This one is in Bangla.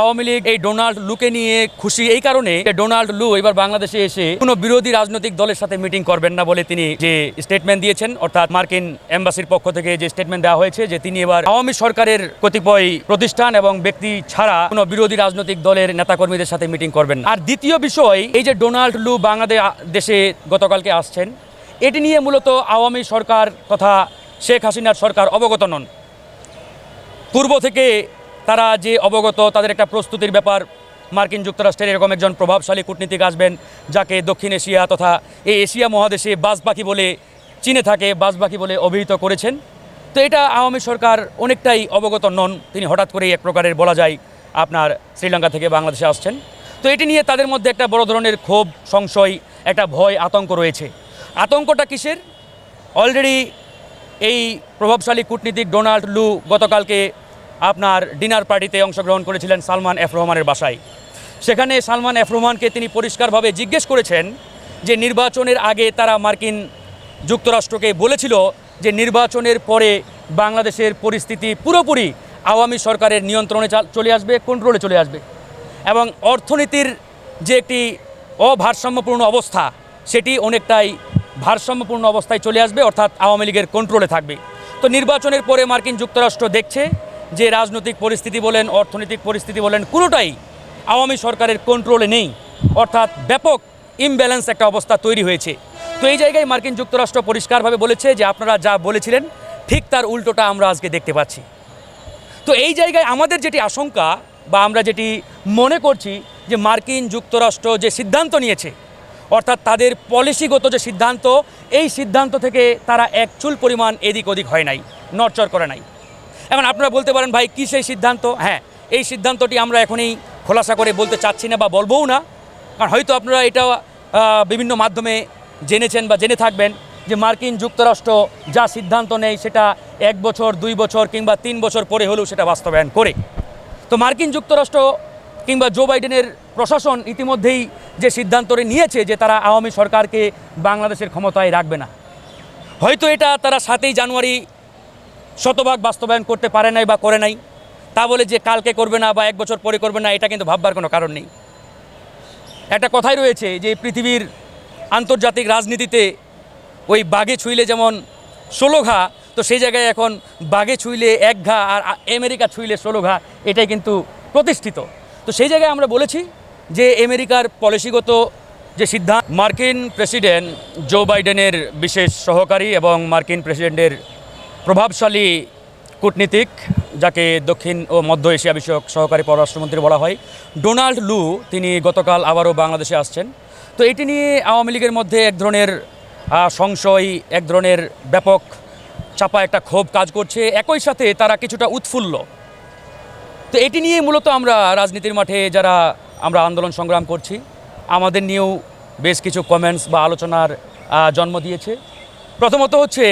আওয়ামী লীগ এই ডোনাল্ড লুকে নিয়ে খুশি। এই কারণে ডোনাল্ড লু এবার বাংলাদেশে এসে কোনো বিরোধী রাজনৈতিক দলের সাথে মিটিং করবেন না বলে তিনি যে স্টেটমেন্ট দিয়েছেন, অর্থাৎ মার্কিন এম্বাসির পক্ষ থেকে যে স্টেটমেন্ট দেওয়া হয়েছে যে তিনি এবার আওয়ামী সরকারের কতিপয় প্রতিষ্ঠান এবং ব্যক্তি ছাড়া কোনো বিরোধী রাজনৈতিক দলের নেতাকর্মীদের সাথে মিটিং করবেন আর দ্বিতীয় বিষয়, এই যে ডোনাল্ড লু বাংলাদেশ দেশে গতকালকে আসছেন, এটি নিয়ে মূলত আওয়ামী সরকার তথা শেখ হাসিনার সরকার অবগত নন। পূর্ব থেকে তারা যে অবগত, তাদের একটা প্রস্তুতির ব্যাপার। মার্কিন যুক্তরাষ্ট্রের এরকম একজন প্রভাবশালী কূটনীতিক আসবেন, যাকে দক্ষিণ এশিয়া তথা এই এশিয়া মহাদেশে বাজবাকি বলে চীনে থাকে বাজবাকি বলে অভিহিত করেছেন। তো এটা আওয়ামী সরকার অনেকটাই অবগত নন, তিনি হঠাৎ করেই এক প্রকারের বলা যায় আপনার শ্রীলঙ্কা থেকে বাংলাদেশে আসছেন। তো এটি নিয়ে তাদের মধ্যে একটা বড় ধরনের ক্ষোভ, সংশয়, একটা ভয়, আতঙ্ক রয়েছে। আতঙ্কটা কিসের? অলরেডি এই প্রভাবশালী কূটনীতিক ডোনাল্ড লু গতকালকে আপনার ডিনার পার্টিতে অংশগ্রহণ করেছিলেন সালমান এফ রহমানের বাসায়। সেখানে সালমান এফ রহমানকে তিনি পরিষ্কারভাবে জিজ্ঞেস করেছেন যে নির্বাচনের আগে তারা মার্কিন যুক্তরাষ্ট্রকে বলেছিল যে নির্বাচনের পরে বাংলাদেশের পরিস্থিতি পুরোপুরি আওয়ামী সরকারের নিয়ন্ত্রণে চলে আসবে কন্ট্রোলে চলে আসবে। এবং অর্থনীতির যে একটি অভারসাম্যপূর্ণ অবস্থা, সেটি অনেকটাই ভারসাম্যপূর্ণ অবস্থায় চলে আসবে, অর্থাৎ আওয়ামী লীগের কন্ট্রোলে থাকবে। তো নির্বাচনের পরে মার্কিন যুক্তরাষ্ট্র দেখছে যে রাজনৈতিক পরিস্থিতি বলেন, অর্থনৈতিক পরিস্থিতি বলেন, কোনোটাই আওয়ামী সরকারের কন্ট্রোলে নেই। অর্থাৎ ব্যাপক ইমব্যালেন্স একটা অবস্থা তৈরি হয়েছে। তো এই জায়গায় মার্কিন যুক্তরাষ্ট্র পরিষ্কারভাবে বলেছে যে আপনারা যা বলেছিলেন, ঠিক তার উল্টোটা আমরা আজকে দেখতে পাচ্ছি। তো এই জায়গায় আমাদের যেটি আশঙ্কা বা আমরা যেটি মনে করছি যে মার্কিন যুক্তরাষ্ট্র যে সিদ্ধান্ত নিয়েছে, অর্থাৎ তাদের পলিসিগত যে সিদ্ধান্ত, এই সিদ্ধান্ত থেকে তারা এক চুল পরিমাণ এদিক ওদিক হয় নাই, নড়চড় করে নাই। এখন আপনারা বলতে পারেন, ভাই, কী সেই সিদ্ধান্ত? হ্যাঁ এই সিদ্ধান্তটি আমরা এখনই খোলাসা করে বলতে চাচ্ছি না বা বলবও না। কারণ হয়তো আপনারা এটা বিভিন্ন মাধ্যমে জেনেছেন বা জেনে থাকবেন যে মার্কিন যুক্তরাষ্ট্র যা সিদ্ধান্ত নেয় সেটা এক বছর, দুই বছর কিংবা তিন বছর পরে হলেও সেটা বাস্তবায়ন করে। তো মার্কিন যুক্তরাষ্ট্র কিংবা জো বাইডেনের প্রশাসন ইতিমধ্যেই যে সিদ্ধান্তটি নিয়েছে যে তারা আওয়ামী সরকারকে বাংলাদেশের ক্ষমতায় রাখবে না, হয়তো এটা তারা সাতই জানুয়ারি শতভাগ বাস্তবায়ন করতে পারে নাই বা করে নাই, তা বলে যে কালকে করবে না বা এক বছর পরে করবে না, এটা কিন্তু ভাববার কোনো কারণ নেই। একটা কথাই রয়েছে যে পৃথিবীর আন্তর্জাতিক রাজনীতিতে ওই বাঘে ছুঁইলে যেমন ষোলো ঘা, তো সেই জায়গায় এখন বাঘে ছুঁইলে এক ঘা আর আমেরিকা ছুঁইলে ষোলো ঘা, এটাই কিন্তু প্রতিষ্ঠিত। তো সেই জায়গায় আমরা বলেছি যে আমেরিকার পলিসিগত যে সিদ্ধান্ত, মার্কিন প্রেসিডেন্ট জো বাইডেনের বিশেষ সহকারী এবং মার্কিন প্রেসিডেন্টের প্রভাবশালী কূটনীতিক যাকে দক্ষিণ ও মধ্য এশিয়া বিষয়ক সহকারী পররাষ্ট্রমন্ত্রী বলা হয়, ডোনাল্ড লু, তিনি গতকাল আবারও বাংলাদেশে আসছেন। তো এটি নিয়ে আওয়ামী লীগের মধ্যে এক ধরনের সংশয়, এক ধরনের ব্যাপক চাপা একটা ক্ষোভ কাজ করছে। একই সাথে তারা কিছুটা উৎফুল্ল। তো এটি নিয়ে মূলত আমরা রাজনীতির মাঠে যারা আমরা আন্দোলন সংগ্রাম করছি, আমাদের নিয়েও বেশ কিছু কমেন্টস বা আলোচনার জন্ম দিয়েছে। প্রথমত হচ্ছে